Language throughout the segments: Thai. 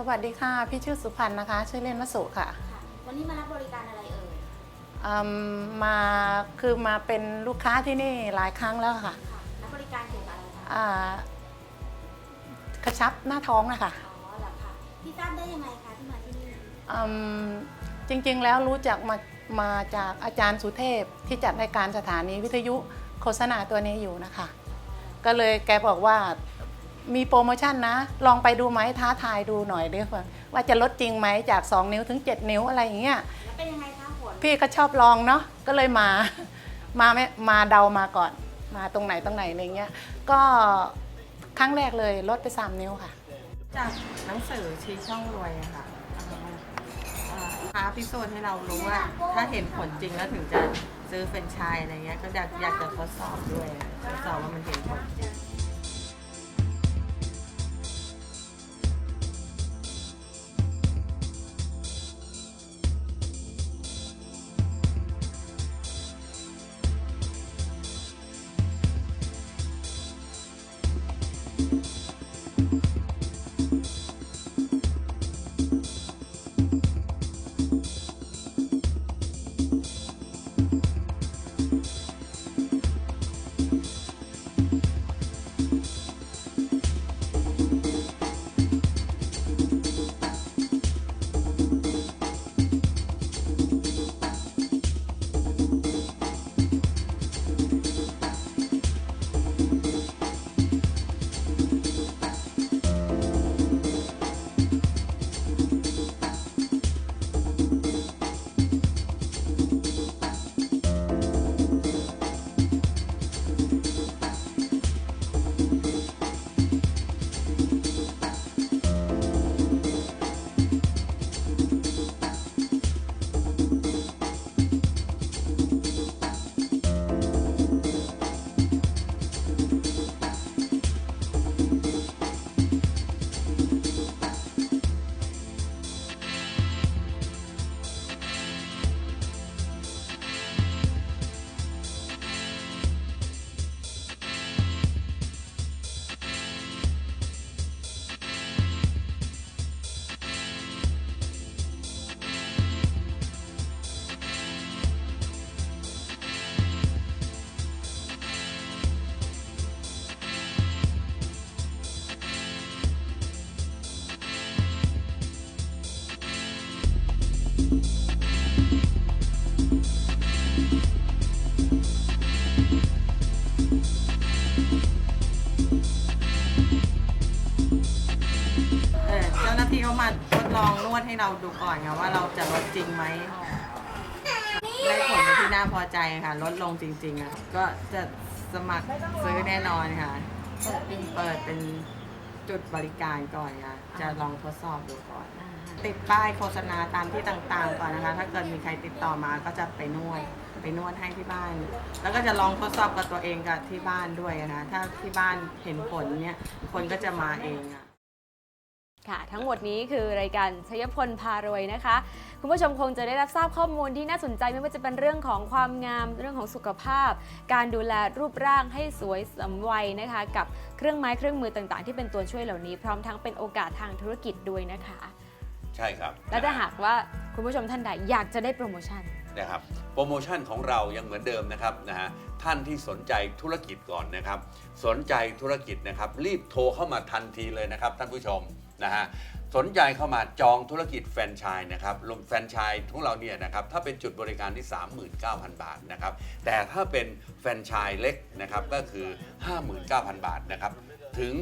สวัสดีค่ะ พี่ชื่อสุพรรณนะคะ ชื่อเล่นวสุค่ะ ค่ะ วันนี้มารับบริการอะไรเอ่ย อืมมาคือมาเป็นลูกค้าที่นี่หลายครั้งแล้วค่ะค่ะ รับบริการเกี่ยวกับอะไรคะ อ่ากระชับหน้าท้องนะคะอ๋อเหรอคะพี่ทราบได้ยังไงคะที่มาที่นี่ อืมจริงๆแล้วรู้จักมามาจากอาจารย์สุเทพที่จัดรายการสถานีวิทยุโฆษณาตัวนี้อยู่นะคะ ก็เลยแกบอกว่า มีโปรโมชั่นนะ ลองไปดูไหมท้าทายดูหน่อยดีกว่าว่าจะลดจริงไหมจาก 2 นิ้วถึง 7 นิ้วอะไรอย่างเงี้ยแล้วเป็นยังไงคะผลพี่ก็ชอบลองเนาะก็เลยมา มาไม่มาเดามาก่อน มาตรงไหนตรงไหนอะไรเงี้ยก็ครั้งแรกเลยลดไป 3 นิ้วค่ะ จากหนังสือชี้ช่องรวยอะค่ะอ่าท้าพิสูจน์ให้เรารู้ว่า ถ้าเห็นผลจริงแล้วถึงจะซื้อเป็นไชายอะไรเงี้ยก็อยากอยากจะทดสอบด้วยอะทดสอบว่ามันเห็นผล เราดูก่อนค่ะว่าเราจะลดจริงไหมได้ผลเป็นที่น่าพอใจค่ะ ลดลงจริงๆอะก็จะสมัครซื้อแน่นอนค่ะ เปิดเป็นเปิดเป็นจุดบริการก่อนค่ะ จะลองทดสอบดูก่อน ติดป้ายโฆษณาตามที่ต่างๆก่อนนะคะ ถ้าเกิดมีใครติดต่อมาก็จะไปนวดไปนวดให้ที่บ้าน แล้วก็จะลองทดสอบกับตัวเองกับที่บ้านด้วยนะคะถ้าที่บ้านเห็นผลเนี่ยคนก็จะมาเองอะ ค่ะ ทั้งหมดนี้คือรายการชยพลพารวยนะคะ คุณผู้ชมคงจะได้รับทราบข้อมูลที่น่าสนใจไม่ว่าจะเป็นเรื่องของความงาม เรื่องของสุขภาพ การดูแลรูปร่างให้สวยสมวัยนะคะ กับเครื่องไม้เครื่องมือต่างๆ ที่เป็นตัวช่วยเหล่านี้ พร้อมทั้งเป็นโอกาสทางธุรกิจด้วยนะคะ ใช่ครับและถ้าหากว่าคุณผู้ชมท่านใดอยากจะได้โปรโมชั่นนะครับโปรโมชั่นของเรายังเหมือนเดิมนะครับนะฮะท่านที่สนใจธุรกิจก่อนนะครับ สนใจธุรกิจนะครับ รีบโทรเข้ามาทันทีเลยนะครับท่านผู้ชม นะฮะสนใจเข้ามาจองธุรกิจแฟรนไชส์นะครับรวมแฟรนไชส์ของเราเนี่ยนะครับถ้าเป็นจุดบริการที่ 39,000 บาทนะครับแต่ถ้าเป็นแฟรนไชส์เล็กนะครับก็คือ 59,000 บาทนะครับถึง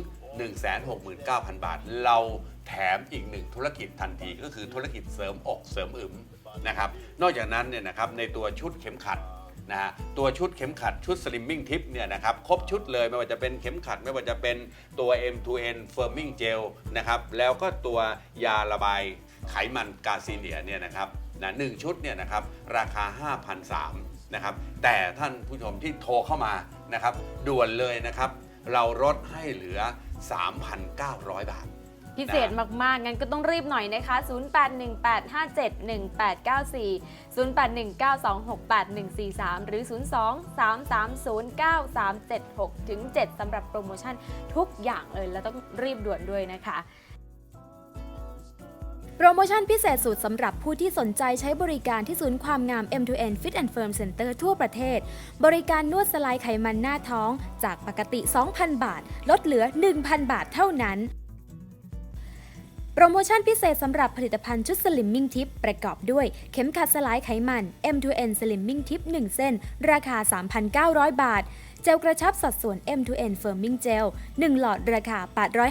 169,000 บาท เราแถมอีกหนึ่งธุรกิจทันทีก็คือธุรกิจเสริมอกเสริมอึมนะครับนอกจากนั้นเนี่ยนะครับในตัวชุดเข็มขัด นะฮะตัวชุดเข็มขัดชุด Slimming Tip เนี่ยนะครับครบชุดเลยไม่ว่าจะเป็นเข็มขัดไม่ว่าจะเป็นตัว M2N Firming Gel นะครับแล้วก็ตัวยาระบายไขมันกาซีเนียเนี่ยนะครับนะหนึ่งชุดเนี่ยนะครับราคา 5,003นะครับแต่ท่านผู้ชมที่โทรเข้ามานะครับด่วนเลยนะครับ เราลดให้เหลือ 3,900 บาท พิเศษมากๆ งั้นก็ต้องรีบหน่อยนะคะ 0818571894 0819268143 หรือ 02-330-9376ถึง7สำหรับโปรโมชั่นทุกอย่างเลย แล้วต้องรีบด่วนด้วยนะคะโปรโมชั่นพิเศษสุดสำหรับผู้ที่สนใจใช้บริการที่ศูนย์ความงาม M2N Fit and Firm Center ทั่วประเทศ บริการนวดสลายไขมันหน้าท้อง จากปกติ 2,000 บาท ลดเหลือ 1,000 บาทเท่านั้น โปรโมชั่นพิเศษสำหรับผลิตภัณฑ์ชุดสลิมมิ่งทิปประกอบด้วยเข็มขัดสลายไขมัน M2N Slimming Tip 1 เส้น ราคา 3,900 บาท เจลกระชับสัดส่วน M2N Firming Gel 1 หลอดราคา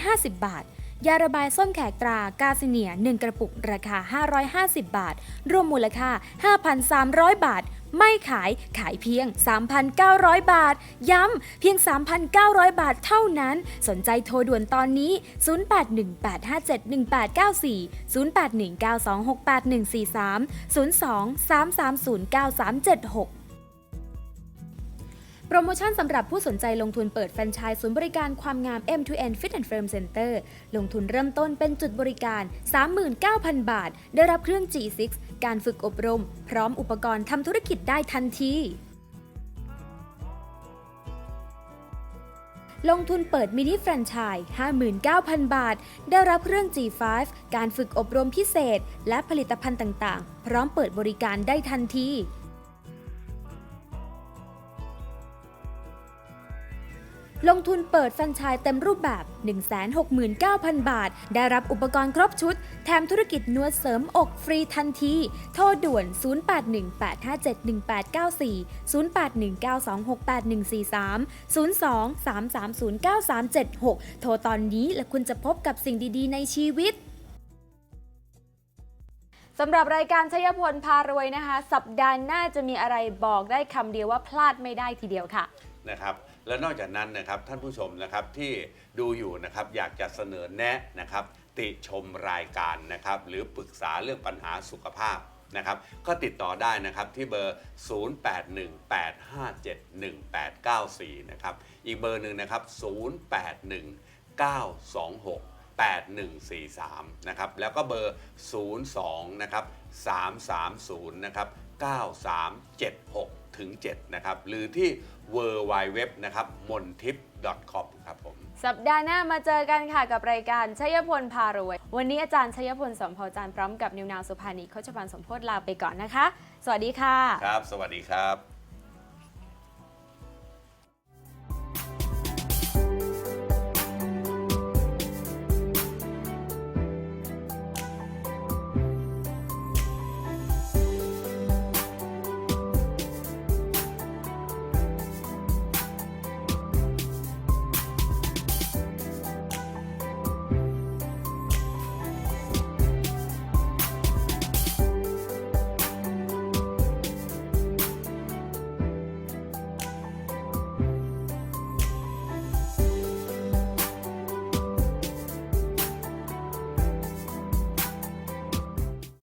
850 บาท ยาระบายส้มแขกตรากาซิเนีย 1 กระปุกราคา 550 บาท รวมมูลค่า 5,300 บาท ไม่ขายขายเพียง 3,900 บาท ย้ำเพียง 3,900 บาทเท่านั้น สนใจโทรด่วนตอนนี้ 0818571894 0819268143 02 3309376 รโมชั่นสำหรับผู้สนใจลงทุนเปิดแฟรนไชส์ศูนย์บริการความงาม M2N Fit and Firm Center ลงทุนเริ่มต้นเป็นจุดบริการ 39,000 บาท ได้รับเครื่อง G6 การฝึกอบรม พร้อมอุปกรณ์ทำธุรกิจได้ทันทีลงทุนเปิดมินิแฟรนไชส์ 59,000 บาท ได้รับเครื่อง G5 การฝึกอบรมพิเศษ และผลิตภัณฑ์ต่าง ๆ พร้อมเปิดบริการได้ทันที ลงทุนเปิดแฟรนไชส์เต็มรูปแบบ 169,000 บาท ได้รับอุปกรณ์ครบชุด แถมธุรกิจนวดเสริมอกฟรีทันที โทรด่วน 0818571894 0819268143 02-330-9376 โทรตอนนี้และคุณจะพบกับสิ่งดีๆ ในชีวิตสำหรับรายการชยพลพารวยนะคะ สัปดาห์หน้าจะมีอะไรบอกได้คำเดียวว่าพลาดไม่ได้ทีเดียวค่ะนะครับ และนอกจากนั้นนะครับท่านผู้ชมนะครับที่ดูอยู่นะครับอยากจะเสนอแนะนะครับติชมรายการนะครับหรือปรึกษาเรื่องปัญหาสุขภาพนะครับก็ติดต่อได้นะครับที่เบอร์ 0818571894 นะครับอีกเบอร์หนึ่งนะครับ 081926 8143 นะครับ แล้วก็เบอร์ 02 นะครับ 330 นะครับ 9376 ถึง7นะครับ หรือที่ w w w นะครับมนทิป .com ครับผม สัปดาห์หน้ามาเจอกันค่ะกับรายการชยพลพารวย วันนี้อาจารย์ชยพลสมพจารย์พร้อมกับนิวนาวสุภานีโคชพันธ์สมโพธลาไปก่อนนะคะ สวัสดีค่ะ ครับ สวัสดีครับ